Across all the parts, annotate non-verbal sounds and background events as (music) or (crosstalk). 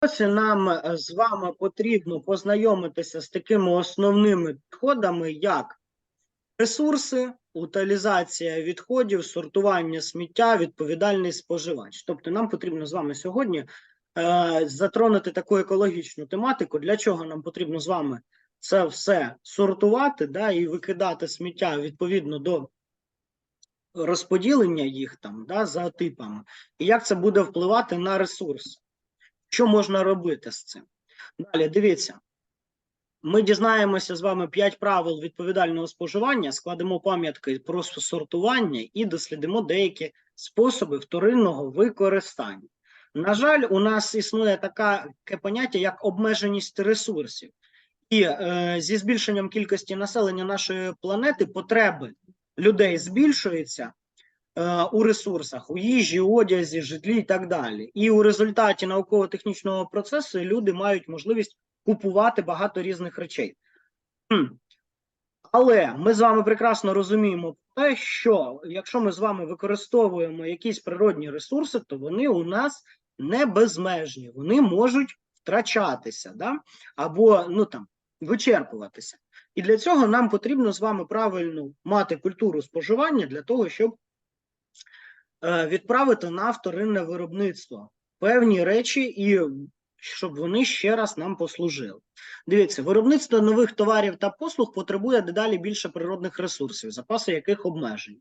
Ось нам е, з вами потрібно познайомитися з такими основними підходами, як ресурси, утилізація відходів, сортування сміття, відповідальний споживач. Тобто, нам потрібно з вами сьогодні е, затронути таку екологічну тематику. Для чого нам потрібно з вами це все сортувати да, і викидати сміття відповідно до розподілення їх там да, за типами, і як це буде впливати на ресурси. Що можна робити з цим? Далі дивіться. Ми дізнаємося з вами 5 правил відповідального споживання, складемо пам'ятки про сортування і дослідимо деякі способи вторинного використання. На жаль, у нас існує таке поняття, як обмеженість ресурсів. І е, зі збільшенням кількості населення нашої планети потреби людей збільшуються у ресурсах, у їжі, одязі, житлі і так далі. І у результаті науково-технічного процесу люди мають можливість купувати багато різних речей. Але ми з вами прекрасно розуміємо те, що якщо ми з вами використовуємо якісь природні ресурси, то вони у нас не безмежні, вони можуть втрачатися, да? або ну там вичерпуватися. І для цього нам потрібно з вами правильно мати культуру споживання для того, щоб е, відправити на вторинне виробництво певні речі, і щоб вони ще раз нам послужили. Дивіться, виробництво нових товарів та послуг потребує дедалі більше природних ресурсів, запаси яких обмежені.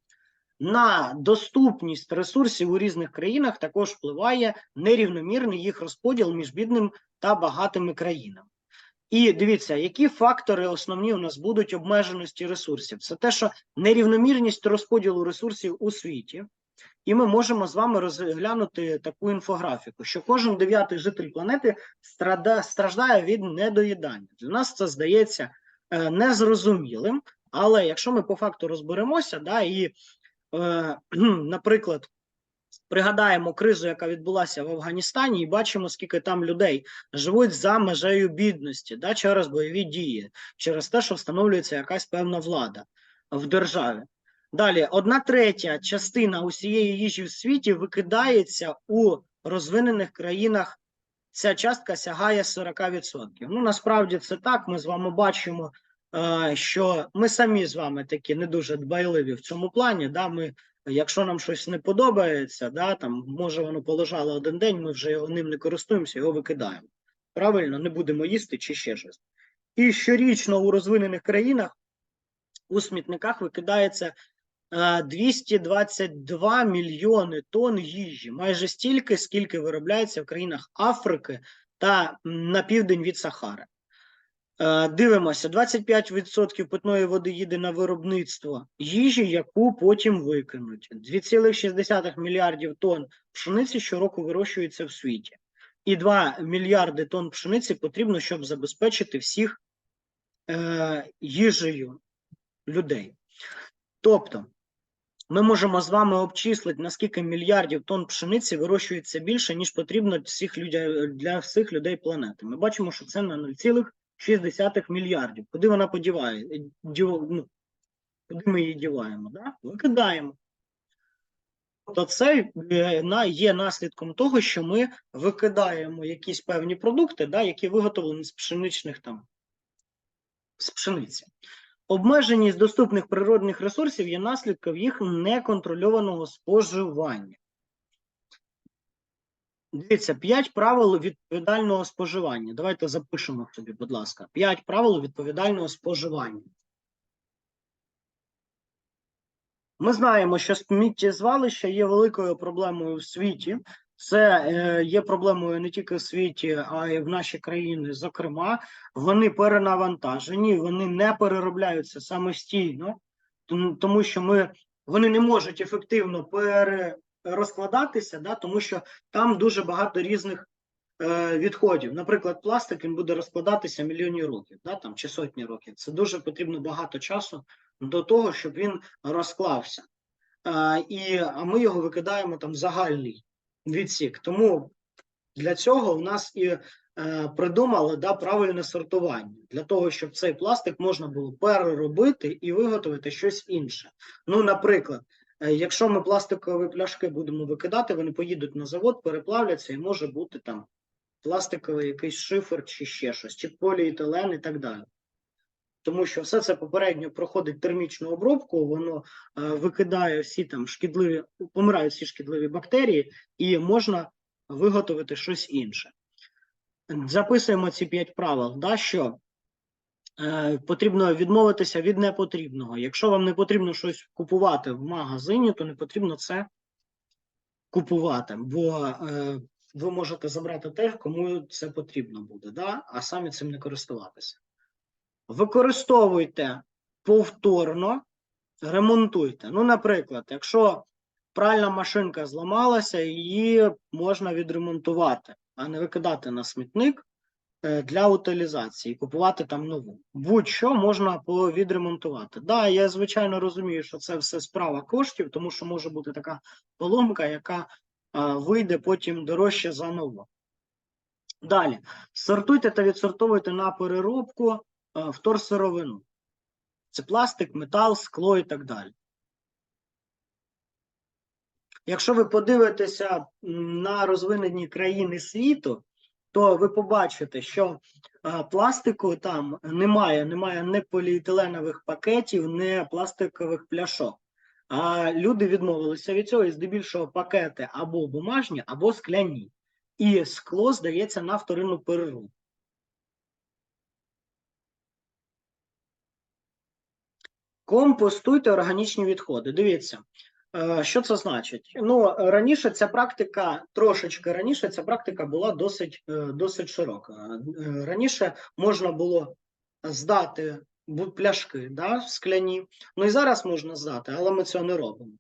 На доступність ресурсів у різних країнах також впливає нерівномірний їх розподіл між бідним та багатими країнами. І дивіться, які фактори основні у нас будуть обмеженості ресурсів. Це те, що нерівномірність розподілу ресурсів у світі, і ми можемо з вами розглянути таку інфографіку, що кожен дев'ятий житель планети страда, страждає від недоїдання. Для нас це здається е, незрозумілим, але якщо ми по факту розберемося, да, і, е, (clears throat) наприклад, пригадаємо кризу, яка відбулася в Афганістані, і бачимо, скільки там людей живуть за межею бідності, да, через бойові дії, через те, що встановлюється якась певна влада в державі. Далі, одна третя частина усієї їжі в світі викидається у розвинених країнах. Ця частка сягає 40%. Ну насправді це так. Ми з вами бачимо, е, що ми самі з вами такі не дуже дбайливі в цьому плані. Да? Ми, якщо нам щось не подобається, да, там може воно полежало один день, ми вже ним не користуємося, його викидаємо. Правильно, не будемо їсти чи ще щось. І щорічно у розвинених країнах у смітниках викидається 222 мільйони тонн їжі, майже стільки, скільки виробляється в країнах Африки та на південь від Сахари. Е, Дивимося, 25% питної води їде на виробництво їжі, яку потім викинуть. 2,6 мільярдів тонн пшениці щороку вирощується в світі. І 2 мільярди тонн пшениці потрібно, щоб забезпечити всіх е, їжею людей. Тобто, ми можемо з вами обчислити, наскільки мільярдів тонн пшениці вирощується більше, ніж потрібно всіх людей, для всіх людей планети. Ми бачимо, що це на 0,6 мільярдів. Куди вона подіває? Дів- ну, куди ми її діваємо? Да? Викидаємо. Тобто це е, є наслідком того, що ми викидаємо якісь певні продукти, да, які виготовлені з пшеничних там з пшениці. Обмеженість доступних природних ресурсів є наслідком їх неконтрольованого споживання. Дивіться, 5 правил відповідального споживання. Давайте запишемо собі, будь ласка, 5 правил відповідального споживання. Ми знаємо, що сміттєзвалище є великою проблемою в світі. Це е, є проблемою не тільки в світі, а й в нашій країні. Зокрема, вони перенавантажені, вони не переробляються самостійно, тому- що ми вони не можуть ефективно перерозкладатися, да, тому що там дуже багато різних е, відходів. Наприклад, пластик він буде розкладатися мільйоні років, да, там, чи сотні років. Це дуже потрібно багато часу до того, щоб він розклався. А, і, а ми його викидаємо там загальний відсік. Тому для цього в нас і е, придумали да, правильне сортування для того, щоб цей пластик можна було переробити і виготовити щось інше. Ну, наприклад, е, якщо ми пластикові пляшки будемо викидати, вони поїдуть на завод, переплавляться і може бути там пластиковий якийсь шифер чи ще щось, чи поліетилен і так далі. Тому що все це попередньо проходить термічну обробку, воно е, викидає всі там шкідливі, помирають всі шкідливі бактерії, і можна виготовити щось інше. Записуємо ці п'ять правил, да, що е, потрібно відмовитися від непотрібного. Якщо вам не потрібно щось купувати в магазині, то не потрібно це купувати, бо е, ви можете забрати те, кому це потрібно буде, да, а самі цим не користуватися. Використовуйте повторно, ремонтуйте. Ну, наприклад, якщо пральна машинка зламалася, її можна відремонтувати, а не викидати на смітник е, для утилізації, купувати там нову. Будь-що можна відремонтувати. Да, я звичайно розумію, що це все справа коштів, тому що може бути така поломка, яка вийде потім дорожче за нову. Далі, сортуйте та відсортовуйте на переробку вторсировину. Це пластик, метал, скло і так далі. Якщо ви подивитеся на розвинені країни світу, то ви побачите, що пластику там немає, немає ні поліетиленових пакетів, ні пластикових пляшок. А люди відмовилися від цього і здебільшого пакети або бумажні, або скляні. І скло здається на вторинну переробку. Компостуйте органічні відходи. Дивіться, е, що це значить? Ну, раніше ця практика, трошечки раніше ця практика була досить, е, досить широка. Е, Раніше можна було здати пляшки да, скляні. Ну і зараз можна здати, але ми цього не робимо.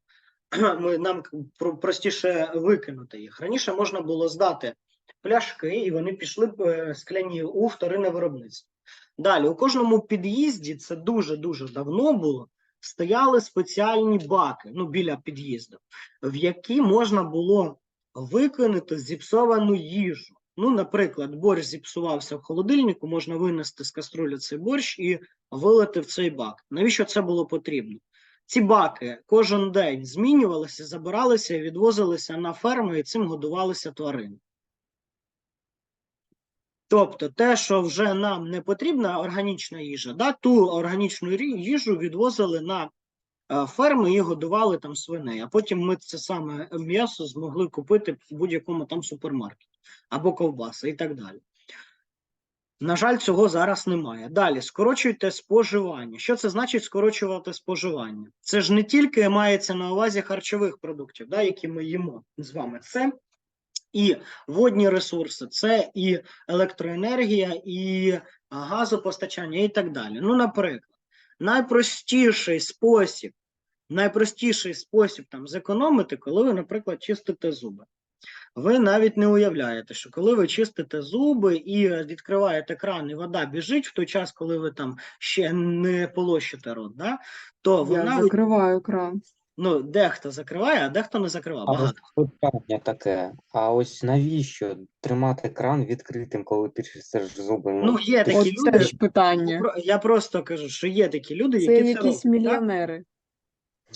(clears throat) Ми, нам простіше викинути їх. Раніше можна було здати пляшки, і вони пішли б скляні у вторинне виробництво. Далі, у кожному під'їзді, це дуже-дуже давно було, стояли спеціальні баки, ну, біля під'їзду, в які можна було викинути зіпсовану їжу. Ну, наприклад, борщ зіпсувався в холодильнику, можна винести з каструлі цей борщ і вилити в цей бак. Навіщо це було потрібно? Ці баки кожен день змінювалися, забиралися і відвозилися на ферми, і цим годувалися тварини. Тобто, те, що вже нам не потрібна органічна їжа, да, ту органічну їжу відвозили на е, ферми і годували там свиней. А потім ми це саме м'ясо змогли купити в будь-якому там супермаркеті або ковбаси і так далі. На жаль, цього зараз немає. Далі скорочуйте споживання. Що це значить скорочувати споживання? Це ж не тільки мається на увазі харчових продуктів, да, які ми їмо з вами. Це і водні ресурси, це і електроенергія, і газопостачання, і так далі. Ну, наприклад, найпростіший спосіб, найпростіший спосіб там зекономити, коли ви, наприклад, чистите зуби. Ви навіть не уявляєте, що коли ви чистите зуби і відкриваєте кран, і вода біжить в той час, коли ви там ще не полощите рот, да, то вона Я закриваю кран. Ну, дехто закриває, а дехто не закриває. А ось Багато. питання таке. А ось навіщо тримати кран відкритим, коли ти чистиш зуби? Ну, є такі Оце люди. ж питання. Я просто кажу, що є такі люди, Це які це якісь роблять. мільйонери.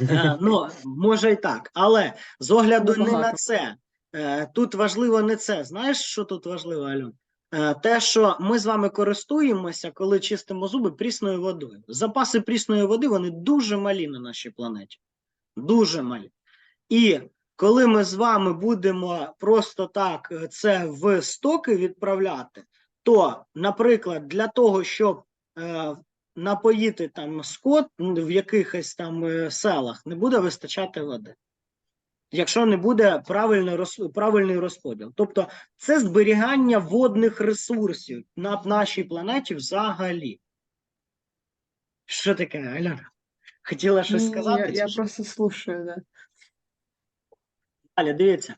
Е, Ну, може і так, але з огляду не на це. е, Тут важливо не це. Знаєш, що тут важливо, Альон? Е, Те, що ми з вами користуємося, коли чистимо зуби прісною водою. Запаси прісної води вони дуже малі на нашій планеті. Дуже малі. І коли ми з вами будемо просто так е, це в стоки відправляти, то, наприклад, для того, щоб е, напоїти там скот в якихось там е, селах, не буде вистачати води. Якщо не буде правильний, розподіл. Тобто це зберігання водних ресурсів на нашій планеті взагалі. Що таке, Альона? Хотіла щось Ні, сказати? Я, я просто слушаю, да. Далі, дивіться.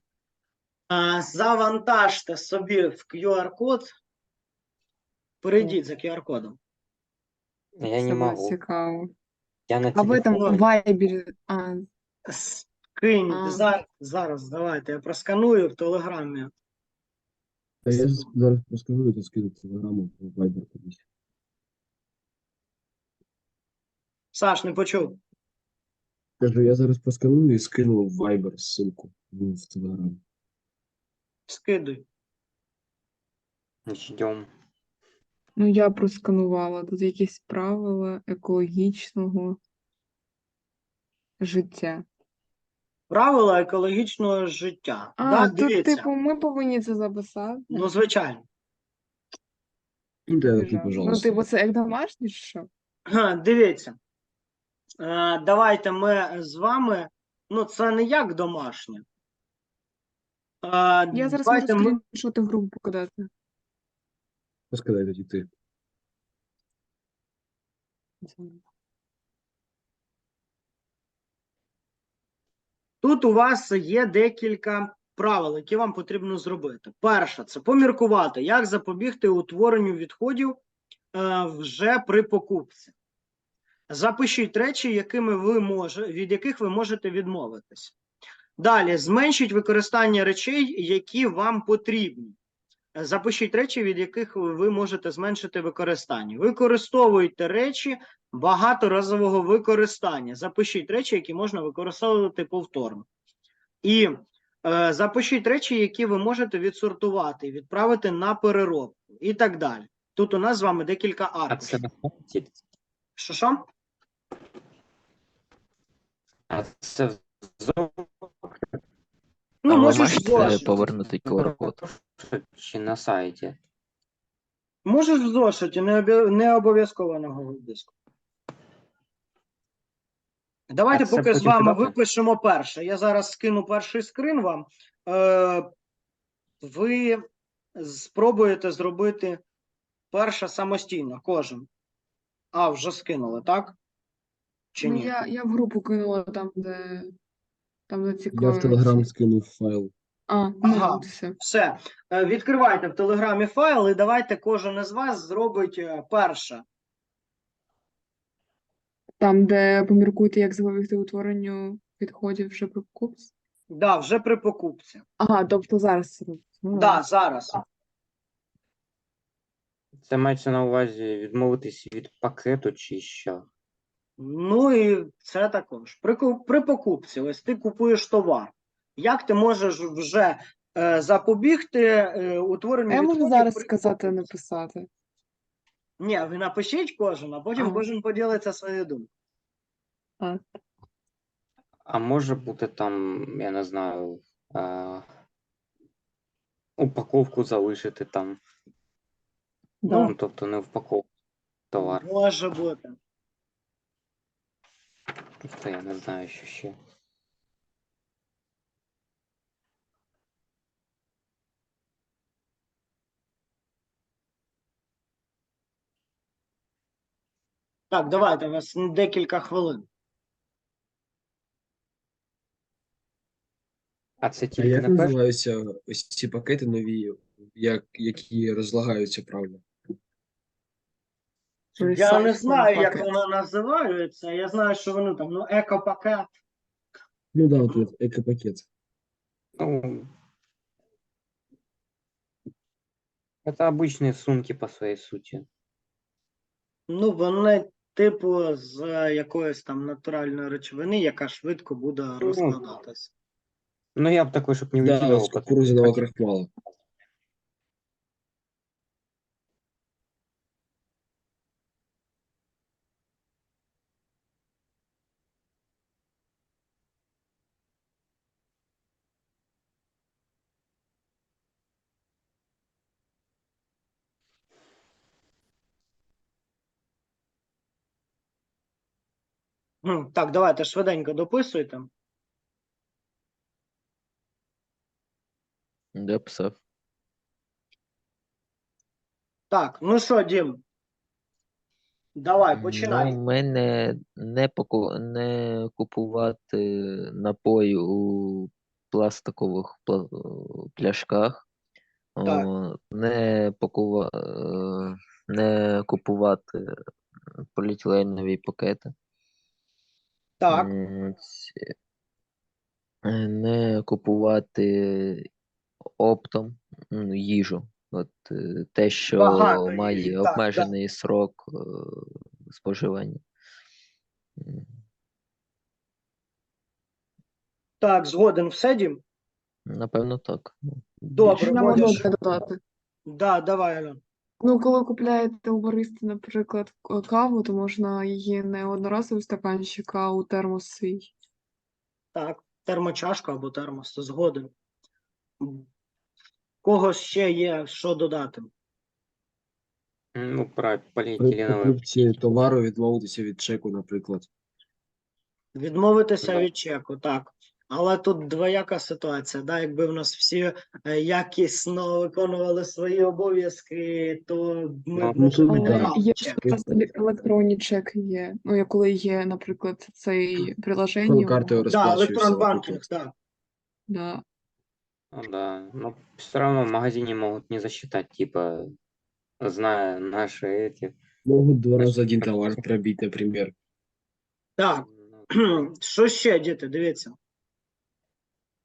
А, завантажте собі в QR-код. Перейдіть за QR-кодом. Я не можу. цікаво. Я на А в этом вайбері. А, Скинь А. зараз, зараз, давайте, я просканую в Телеграмі. Та я зараз розкажу, то скину телеграму в Viber кудись. Саш, не почув. Кажу, я зараз просканую і скину в Viber ссылку в телеграм. Скидуй. Ждем. Ну, я просканувала. Тут якісь правила екологічного життя. Правила екологічного життя. А, да, тут, дивіться. типу, ми повинні це записати. Ну, звичайно. Да, ты, Ну, пожалуйста. типу, це як домашнє, чи що? Га, Дивіться. Е, Давайте ми з вами. Ну, це не як домашнє. Е, Я зараз давайте можу ми... скріншоти в групу покидати. Рассказай, тоді ти. Тут у вас є декілька правил, які вам потрібно зробити. Перше, це поміркувати, як запобігти утворенню відходів е, вже при покупці. Запишіть речі, якими ви може, від яких ви можете відмовитись. Далі зменшіть використання речей, які вам потрібні. Запишіть речі, від яких ви можете зменшити використання. Використовуйте речі багаторазового використання. Запишіть речі, які можна використовувати повторно. І е, запишіть речі, які ви можете відсортувати, відправити на переробку і так далі. Тут у нас з вами декілька аркушів. Що що? А це Ну, можеш зошит. повернути QR-код? чи на сайті? Можеш в зошиті, не, обі... не обов'язково на Google диску. Давайте А це поки з потім вами кидати? випишемо перше. Я зараз скину перший скрин вам. Е, ви спробуєте зробити перше самостійно, кожен. А, вже скинули, так? Чи Ну, ні? я, я в групу кинула там, де там, де цікаві. Я в Телеграм скинув файл. А, ну, Ага. от все. Все. Е, Відкривайте в Телеграмі файл і давайте кожен із вас зробить е, перше. Там, де поміркуйте, як запобігти утворенню відходів вже при покупці. Да, вже при покупці. Ага, тобто зараз це робиться. Ну, Да, зараз. Це мається на увазі відмовитись від пакету чи що? Ну і це також. При, при покупці, ось ти купуєш товар. Як ти можеш вже е, запобігти е, утворенню я можу зараз при сказати, написати. Ні, ви напишіть кожен, а потім Ага. кожен поділиться своєю думкою. А може бути там, я не знаю, а, упаковку залишити там. Да. Ну, тобто не упаковку товар. Може бути. Просто я не знаю, що ще. Так, давайте у вас декілька хвилин. А це А тільки як на перший? називаються ось ці пакети нові, як, які розлагаються правильно? Я не Recycling знаю, як bucket. воно називається. Я знаю, що вони там, ну, екопакет. Ну да, от этот екопакет. Ну, это обычные сумки по своей сути. Ну, вони, типу, з е, якоїсь там натуральної речовини, яка швидко буде розкладатися. Ну, я бы такой, чтобы не Да, выкидывал. з потом кукурудзяного пакет. крахмала. Так, давайте швиденько дописуйте. Дописав. Так, ну що, Дім? Давай, Ну, починай. в мене не, поку... не купувати напої у пластикових пла- пляшках, Так. О, не, покува... е, не купувати поліетиленові пакети. Так, М, ці- е, Не купувати оптом їжу. От е, те, що Багато має їжі, так, так. обмежений срок е, споживання. М, так, згоден, все, Дім? Напевно, так. Ну, Добре, більше Я Бодя, можу додати. Да, давай, Альон. Ну, коли купляєте у бариста, наприклад, каву, то можна її не одноразовий стаканчик, а у термос свій. Так, термочашка або термос, згоден. Кого ще є що додати? Ну, про При поліетиленові. покупці товару відмовитися від чеку, наприклад. Відмовитися від чеку, так. Але тут двояка ситуація. Да? Якби в нас всі е, якісно виконували свої обов'язки, то ми Ну, ну, не так. є зараз електронні чеки є. Ну, я коли є, наприклад, цей приложення. воно- Да, розплачуєшся, банкінг, так. Да. Ну да, но все равно в магазине могут не засчитать, типа, зная наши эти. Могут два раза один товар пробить, например. Так, ну, що ще, діти, дивіться.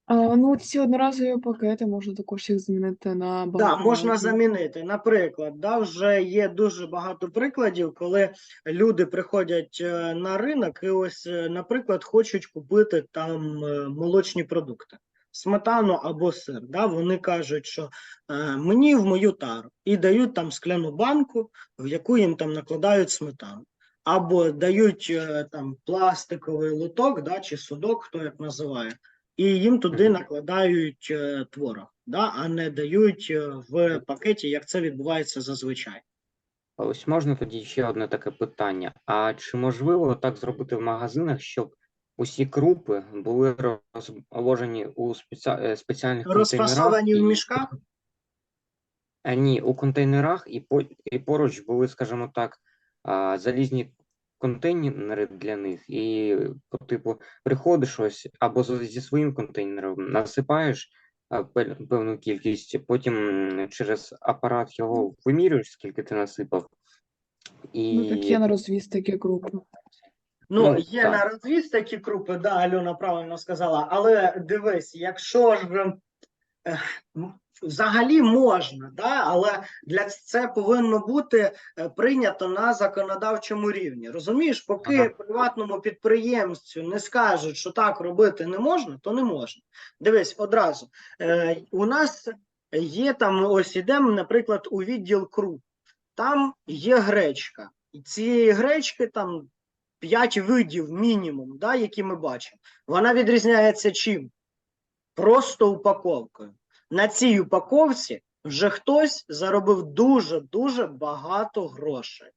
А, ну, ці одноразові пакети можна також їх змінити на Да, можна замінити. Наприклад, да, вже є дуже багато прикладів, коли люди приходять е, на ринок і ось, е, наприклад, хочуть купити там е, молочні продукти, сметану або сир. Да, вони кажуть, що е, мені в мою тару і дають там скляну банку, в яку їм там накладають сметану. Або дають е, там пластиковий лоток, да, чи судок, хто як називає, і їм туди накладають е, творог, да, а не дають е, в пакеті, як це відбувається зазвичай. Ось можна тоді ще одне таке питання. А чи можливо так зробити в магазинах, щоб усі крупи були розложені у спеці... е, спеціальних? Розфасовані в мішках? Ні, у контейнерах і, по... і поруч були, скажімо так, залізні контейнери для них, і, по типу, приходиш ось або зі своїм контейнером, насипаєш певну кількість, потім через апарат його вимірюєш, скільки ти насипав. І... Ну, так є на розвіз такі групи. Ну, Ну, є так. на розвіз такі крупи, да, Альона правильно сказала, але дивись, якщо ж е, взагалі можна, да, але для це повинно бути е, прийнято на законодавчому рівні. Розумієш, поки Ага. приватному підприємцю не скажуть, що так робити не можна, то не можна. Дивись, одразу. Е, у нас є там, ось ідемо, наприклад, у відділ круп. Там є гречка. І цієї гречки там 5 видів мінімум, да, які ми бачимо. Вона відрізняється чим? Просто упаковкою. На цій упаковці вже хтось заробив дуже-дуже багато грошей.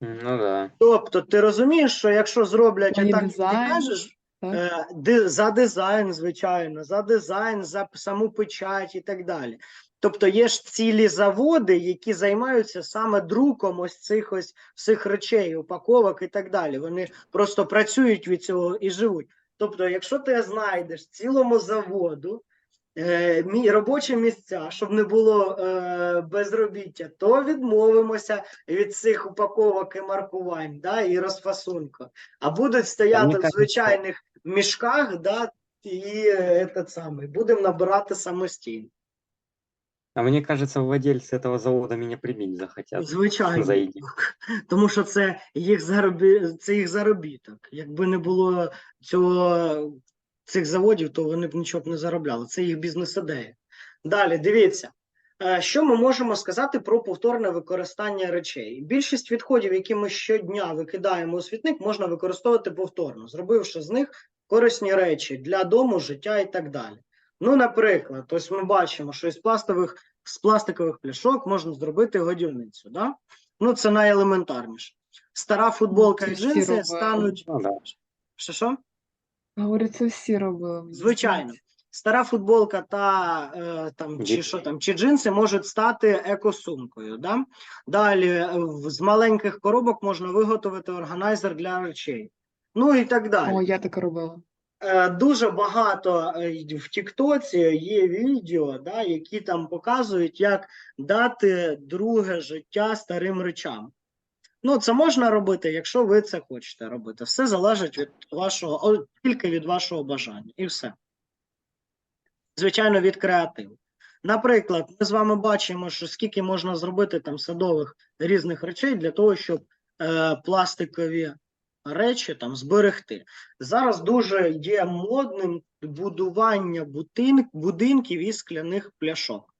Ну да. Тобто, ти розумієш, що якщо зроблять і отак, як ти кажеш, так? е, за дизайн, звичайно, за дизайн, за саму печать і так далі. Тобто є ж цілі заводи, які займаються саме друком ось цих ось всіх речей, упаковок і так далі. Вони просто працюють від цього і живуть. Тобто, якщо ти знайдеш цілому заводу е, мі- робочі місця, щоб не було е, безробіття, то відмовимося від цих упаковок і маркувань, да, і розфасунку. А будуть стояти в кажеться- звичайних мішках, да, і е, этот самий, будемо набирати самостійно. А мне кажется, владельцы этого завода меня прибить захотят Звичайно. за идею. Тому що це їх заробі... це їх заробіток. Якби не було цього цих заводів, то вони б нічого б не заробляли. Це їх бізнес-ідея. Далі, дивіться. Е, Що ми можемо сказати про повторне використання речей? Більшість відходів, які ми щодня викидаємо у світник, можна використовувати повторно, зробивши з них корисні речі для дому, життя і так далі. Ну, наприклад, ось ми бачимо, що із пластових з пластикових пляшок можна зробити годівницю. Да? Ну, це найелементарніше. Стара футболка і джинси стануть. Ну. Що що? Говорю, це всі робили. Звичайно. Стара футболка та е, там, чи що там, чи джинси можуть стати екосумкою. Да? Далі е, з маленьких коробок можна виготовити органайзер для речей. Ну і так далі. О, я таке робила. Е, дуже багато е, в Тіктоці є відео, да, які там показують, як дати друге життя старим речам. Ну, це можна робити, якщо ви це хочете робити. Все залежить від вашого, тільки від вашого бажання, і все. Звичайно, від креативу. Наприклад, ми з вами бачимо, що скільки можна зробити там садових різних речей для того, щоб е, пластикові речі там зберегти. Зараз дуже є модним будування будин- будинків із скляних пляшок.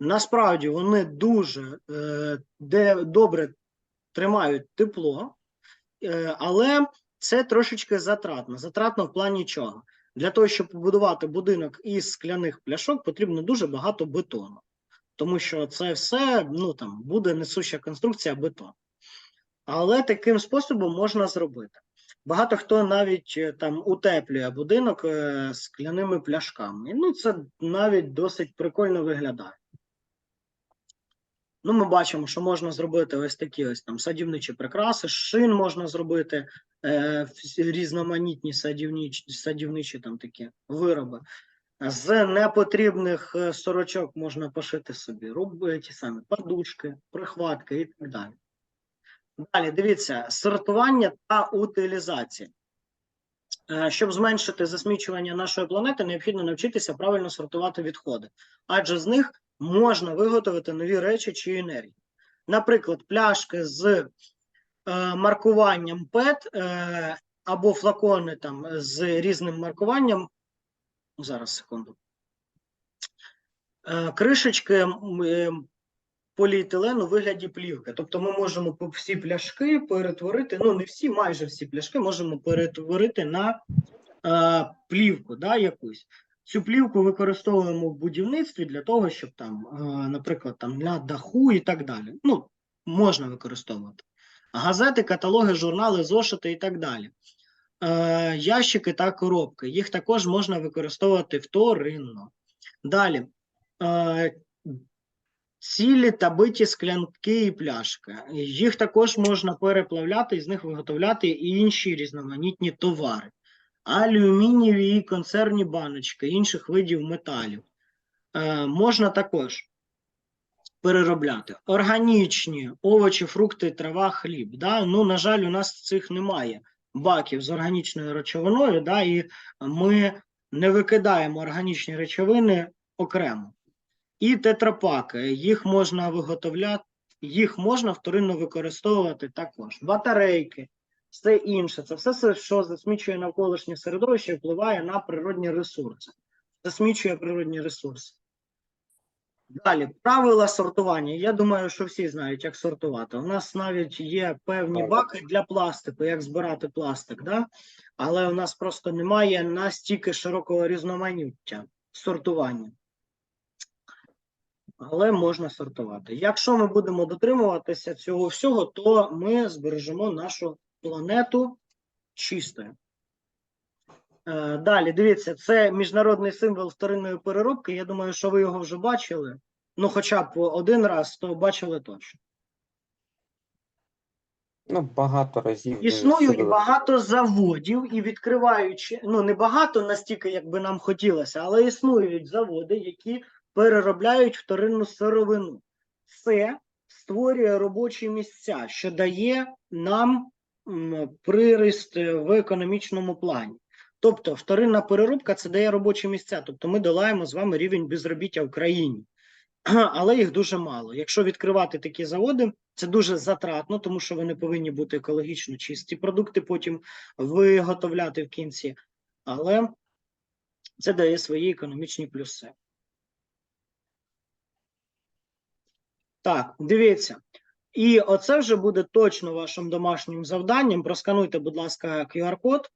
Насправді вони дуже е, де, добре тримають тепло, е, але це трошечки затратно. Затратно в плані чого? Для того, щоб побудувати будинок із скляних пляшок, потрібно дуже багато бетону, тому що це все ну, там, буде несуща конструкція бетон. Але таким способом можна зробити. Багато хто навіть е, там утеплює будинок е, скляними пляшками. Ну, це навіть досить прикольно виглядає. Ну, ми бачимо, що можна зробити ось такі ось там садівничі прикраси, шин можна зробити е, різноманітні садівничі, садівничі там такі вироби. З непотрібних е, сорочок можна пошити собі руб- ті самі подушки, прихватки і так далі. Далі, дивіться, сортування та утилізація. Е, Щоб зменшити засмічування нашої планети, необхідно навчитися правильно сортувати відходи, адже з них можна виготовити нові речі чи енергію. Наприклад, пляшки з е, маркуванням PET е, або флакони там з різним маркуванням. Зараз секунду. Е, кришечки е, поліетилену у вигляді плівки. Тобто ми можемо всі пляшки перетворити, ну не всі, майже всі пляшки можемо перетворити на е, плівку, да, якусь. Цю плівку використовуємо в будівництві для того, щоб там, е, наприклад, там на даху і так далі. Ну, можна використовувати. Газети, каталоги, журнали, зошити і так далі. Е, ящики та коробки. Їх також можна використовувати вторинно. Далі. Е, цілі та биті склянки і пляшки. Їх також можна переплавляти і з них виготовляти і інші різноманітні товари. Алюмінієві і консервні баночки інших видів металів. Е, можна також переробляти органічні овочі, фрукти, трава, хліб. Да? Ну, на жаль, у нас цих немає баків з органічною речовиною, да? і ми не викидаємо органічні речовини окремо. І тетрапаки, їх можна виготовляти, їх можна вторинно використовувати також. Батарейки, все інше. Це все, що засмічує навколишнє середовище, впливає на природні ресурси. Засмічує природні ресурси. Далі, правила сортування. Я думаю, що всі знають, як сортувати. У нас навіть є певні баки для пластику, як збирати пластик, да? але у нас просто немає настільки широкого різноманіття сортування. Але можна сортувати. Якщо ми будемо дотримуватися цього всього, то ми збережемо нашу планету чистою. Е, Далі, дивіться, це міжнародний символ вторинної переробки. Я думаю, що ви його вже бачили. Ну, хоча б один раз, то бачили точно. Ну, багато разів. Існують багато заводів і відкриваючи, ну не багато настільки, як би нам хотілося, але існують заводи, які переробляють вторинну сировину. Це створює робочі місця, що дає нам приріст е, в економічному плані. Тобто, вторинна переробка це дає робочі місця. Тобто, ми долаємо з вами рівень безробіття в країні. (clears throat) але їх дуже мало. Якщо відкривати такі заводи, це дуже затратно, тому що вони повинні бути екологічно чисті продукти, потім виготовляти в кінці. Але це дає свої економічні плюси. Так, дивіться. І оце вже буде точно вашим домашнім завданням. Проскануйте, будь ласка, QR-код.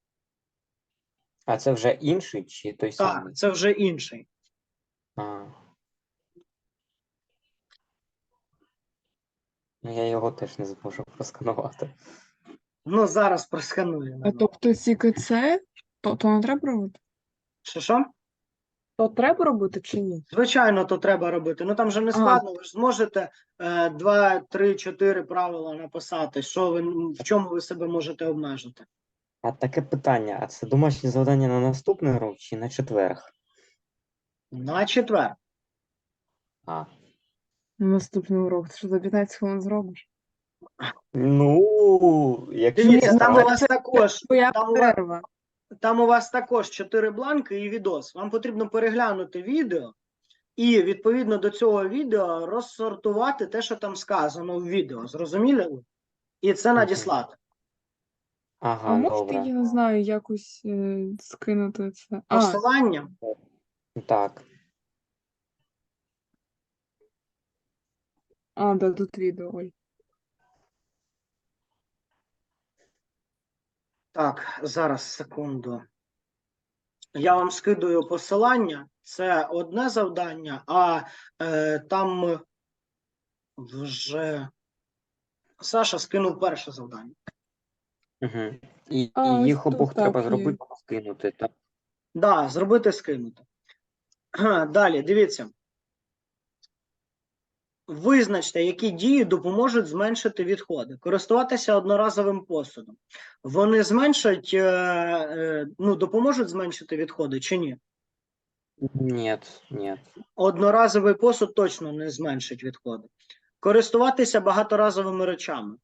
А це вже інший чи той самий? Так, це вже інший. А. Ну, я його теж не зможу просканувати. Ну, зараз просканую. А тобто тільки це, то, то не треба робити? Що що? То треба робити чи ні? Звичайно, то треба робити. Ну там же не складно. Ви ж зможете е, два, три, чотири правила написати, що ви в чому ви себе можете обмежити. А таке питання: а це домашнє завдання на наступний урок чи на четверг? На четвер. А. Наступний урок. Ти що за 15 хвилин зробиш? Ну, якщо Ні, там у вас також Твоя Там у вас- перерва. Там у вас також чотири бланки і відос. Вам потрібно переглянути відео і відповідно до цього відео розсортувати те, що там сказано в відео. Зрозуміли? І це надіслати. Ага, А можете, добре. я не знаю, якось е, скинути це? А, Посилання. Так. А, да, тут відео, Оль. Так, зараз секунду. Я вам скидую посилання. Це одне завдання, а е, там вже Саша скинув перше завдання. Угу. І, А, і їх обох так треба є. зробити, скинути. Так. Да, зробити скинути. (clears throat) Далі, дивіться. Визначте, які дії допоможуть зменшити відходи. Користуватися одноразовим посудом. Вони зменшать, е, е, ну, допоможуть зменшити відходи чи ні? Ні, ні. Одноразовий посуд точно не зменшить відходи. Користуватися багаторазовими речами.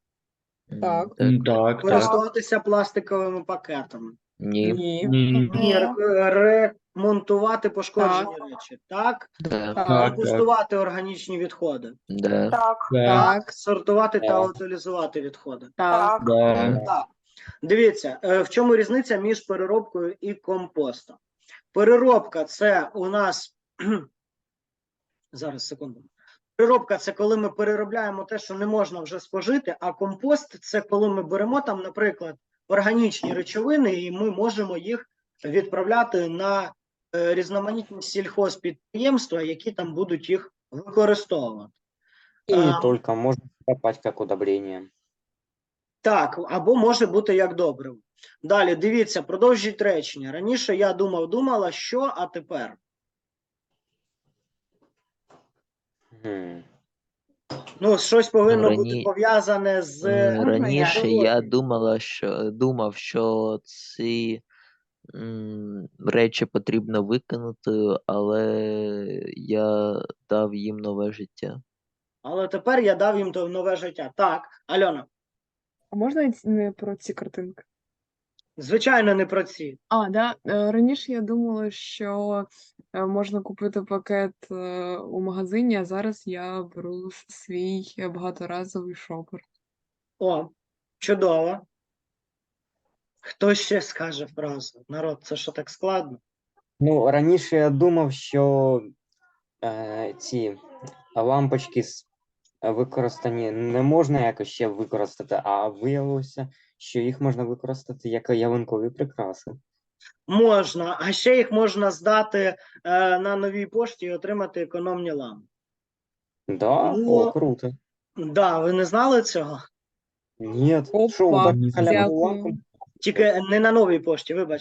Так. Так, так. Користуватися пластиковими пакетами. Ні. Ні. Ні. Ні, ре- ремонтувати пошкоджені речі. Так. Да. Так. Так, Компостувати органічні відходи. Да. Так. Так. Сортувати та Так. утилізувати відходи. Так. Да. Так. Дивіться, е, в чому різниця між переробкою і компостом? Переробка це у нас. (clears throat) Зараз секунду. Переробка це коли ми переробляємо те, що не можна вже спожити, а компост це коли ми беремо там, наприклад, органічні речовини, і ми можемо їх відправляти на е, різноманітні сільхозпідприємства, які там будуть їх використовувати. І не А. тільки, можна копати як удобрення. Так, або може бути як добриво. Далі, дивіться, продовжіть речення. Раніше я думав, думала, що, а тепер. Мгм. Ну, щось повинно Ну, бути пов'язане з. Е, я? Раніше я думала, що думав, що ці м, речі потрібно викинути, але я дав їм нове життя. Але тепер я дав їм то нове життя. Так, Альона, А можна не про ці картинки? Звичайно, не про ці. А, да. Е, Раніше я думала, що е, можна купити пакет е, у магазині, а зараз я беру с- свій багаторазовий шопер. О, чудово. Хто ще скаже фразу? Народ, це що так складно? Ну, раніше я думав, що е, ці лампочки з використані не можна якось ще використати, а виявилося, що їх можна використати як ялинкові прикраси. Можна, а ще їх можна здати е, на новій пошті і отримати економні лампи. Да? Ну, О, круто. Да, ви не знали цього? Ні, Опа, що, дякую. лампу Тільки не на новій пошті, вибач.